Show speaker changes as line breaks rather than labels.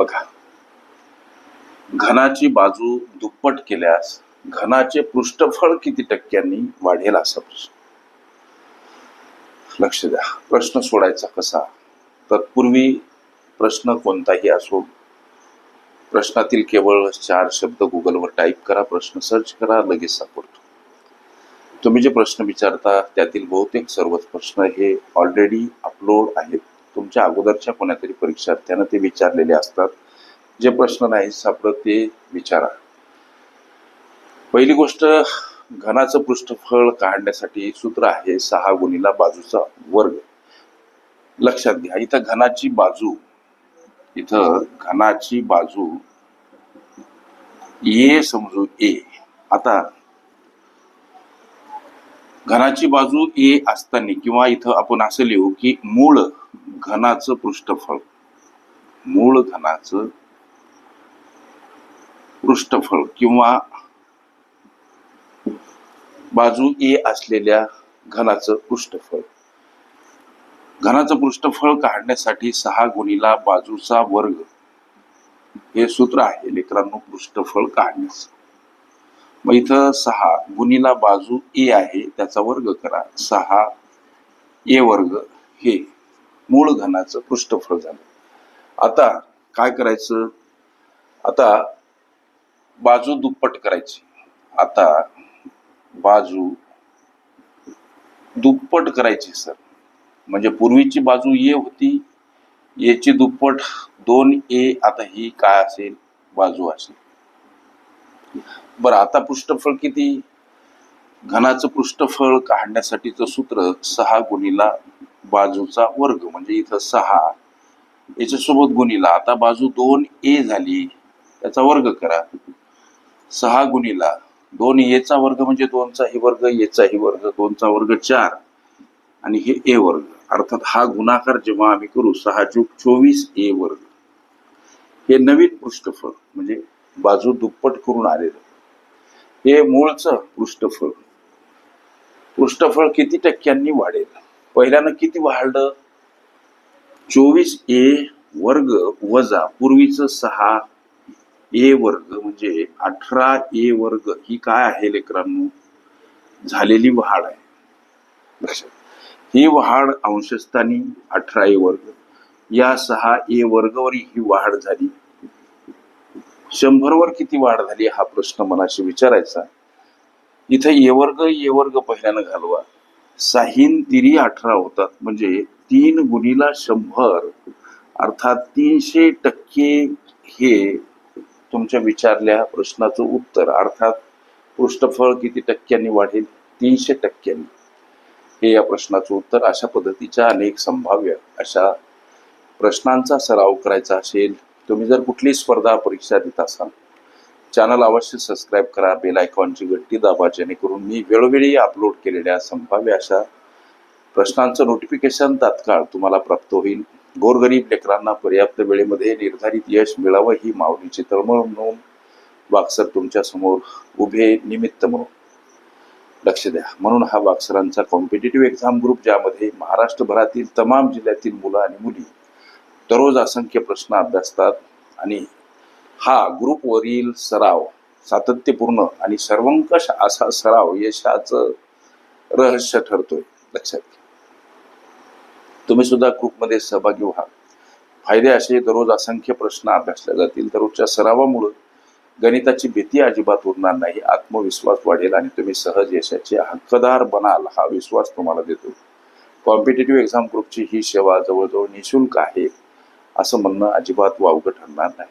बघा. घनाची बाजू दुप्पट केल्यास घनाचे पृष्ठफळ किती टक्क्यांनी वाढेल असा प्रश्न. लक्ष द्या. प्रश्न सोडायचा कसा? तत्पूर्वी प्रश्न कोणताही असो प्रश्नातील केवळ चार शब्द गुगलवर टाईप करा प्रश्न सर्च करा लगेच सापडतो. तुम्ही जे प्रश्न विचारता त्यातील बहुतेक सर्वच प्रश्न हे ऑलरेडी अपलोड आहेत. तुमच्या अगोदरच्या कोणातरी परीक्षार्थ्यानं ते विचारलेले असतात. जे प्रश्न नाही सापडत ते विचारा. पहिली गोष्ट घनाचं पृष्ठफळ काढण्यासाठी सूत्र आहे सहा गुणीला बाजूचा वर्ग. लक्षात घ्या इथं घनाची बाजू इथं घनाची बाजू ए समजू ए. आता घनाची बाजू ए असताना किंवा इथं आपण असं लिहू की मूळ घनाचं पृष्ठफळ. मूळ घनाचं पृष्ठफळ किंवा बाजू ए असलेल्या घनाचं पृष्ठफळ. घनाचं पृष्ठफळ काढण्यासाठी सहा गुणीला बाजूचा वर्ग. हे सूत्र आहे लेकरांनो पृष्ठफळ काढण्याचं. मग इथं सहा गुणीला बाजू ए आहे त्याचा वर्ग करा. सहा ए वर्ग हे मूळ घनाचं पृष्ठफळ झालं. आता काय करायचं? आता बाजू दुप्पट करायची. आता बाजू दुप्पट करायची सर. म्हणजे पूर्वीची बाजू ये होती याची दुप्पट दोन ए आता ही काय असेल? बाजू असेल. बरं आता पृष्ठफळ किती? घनाचं पृष्ठफळ काढण्यासाठीचं सूत्र सहा गुणीला बाजूचा वर्ग म्हणजे इथं सहा याच्यासोबत गुणीला. आता बाजू दोन ए झाली त्याचा वर्ग करा. सहा गुणीला. दोन एचा वर्ग म्हणजे दोनचा हे वर्ग एचाही वर्ग दोनचा वर्ग चार आणि हे ए वर्ग. अर्थात हा गुणाकार जेव्हा आम्ही करू सहा चूक चोवीस ए वर्ग. हे नवीन पृष्ठफळ म्हणजे बाजू दुप्पट करून आलेलं. हे मूळचं पृष्ठफळ. पृष्ठफळ किती टक्क्यांनी वाढेल? पहिल्यानं किती वाढलं? चोवीस ए वर्ग वजा पूर्वीच सहा ए वर्ग म्हणजे अठरा ए वर्ग ही काय आहे लेकरांनो? झालेली वाढ आहे. लक्षात. ही वाढ अंशस्थानी अठरा ए वर्ग. या सहा ए वर्गवर ही वाढ झाली. शंभरवर किती वाढ झाली हा प्रश्न मनाशी विचारायचा. इथं ए वर्ग ए वर्ग पहिल्यानं घालवा. साहीन तिरी अठरा होतात. म्हणजे तीन गुणीला शंभर अर्थात तीनशे टक्के हे तुमच्या विचारल्या प्रश्नाचं उत्तर अर्थात पृष्ठफळ किती टक्क्यांनी वाढेल? तीनशे टक्क्यांनी. हे या प्रश्नाचं उत्तर अशा पद्धतीच्या अनेक संभाव्य अशा प्रश्नांचा सराव करायचा असेल तुम्ही जर कुठली स्पर्धा परीक्षा देत असाल चॅनल अवश्य सबस्क्राईब करा बेल आयकॉनची गट्टी दाबा जेणेकरून मी वेळोवेळी अपलोड केलेल्या संभाव्य अशा प्रश्नांचं नोटिफिकेशन तात्काळ तुम्हाला प्राप्त होईल. गोरगरीब लेकरांना पर्याप्त वेळेमध्ये निर्धारित यश मिळावं ही माऊलीची तळमळ म्हणून वाक्सर तुमच्यासमोर उभे निमित्त म्हणून. लक्ष द्या. म्हणून हा वाक्सरांचा कॉम्पिटेटिव्ह एक्झाम ग्रुप ज्यामध्ये महाराष्ट्रभरातील तमाम जिल्ह्यातील मुलं आणि मुली दररोज असंख्य प्रश्न अभ्यासतात आणि हा ग्रुपवरील सराव सातत्यपूर्ण आणि सर्वंकष असा सराव यशाचं रहस्य ठरतोय. लक्षात घ्या. तुम्ही सुद्धा ग्रुपमध्ये सहभागी व्हा. फायदे असे दररोज असंख्य प्रश्न अभ्यासले जातील दररोजच्या सरावामुळं गणिताची भीती अजिबात उरणार नाही आत्मविश्वास वाढेल आणि तुम्ही सहज यशाचे हक्कदार बनाल हा विश्वास तुम्हाला देतो. कॉम्पिटेटिव्ह एक्झाम ग्रुपची ही सेवा जवळजवळ निशुल्क आहे असं म्हणणं अजिबात वावगं ठरणार नाही.